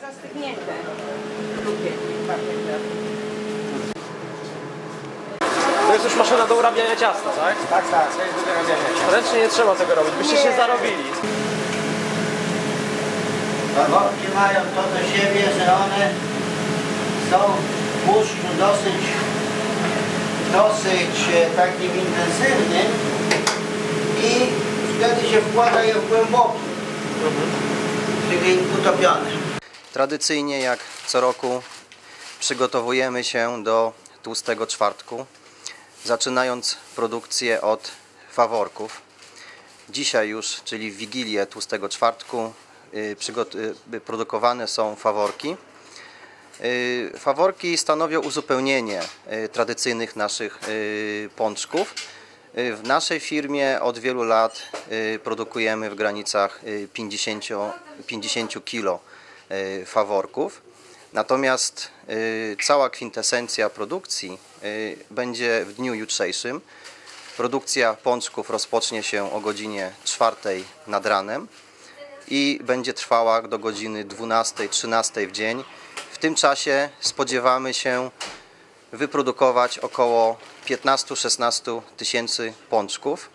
Zastygnięte. To jest już maszyna do urabiania ciasta, tak? Tak, tak, to jest do wyrabiania. Ręcznie nie trzeba tego robić, byście się zarobili. Faworki mają to do siebie, że one są w tłuszczu dosyć, dosyć e, takim intensywnym i wtedy się wkłada je w głęboki, czyli utopione. Tradycyjnie, jak co roku, przygotowujemy się do tłustego czwartku, zaczynając produkcję od faworków. Dzisiaj już, czyli w Wigilię tłustego czwartku, y, y, produkowane są faworki. Y, Faworki stanowią uzupełnienie tradycyjnych naszych pączków. W naszej firmie od wielu lat produkujemy w granicach y, 50, 50 kg faworków. Natomiast y, cała kwintesencja produkcji y, będzie w dniu jutrzejszym. Produkcja pączków rozpocznie się o godzinie 4 nad ranem i będzie trwała do godziny 12-13 w dzień. W tym czasie spodziewamy się wyprodukować około 15-16 tysięcy pączków.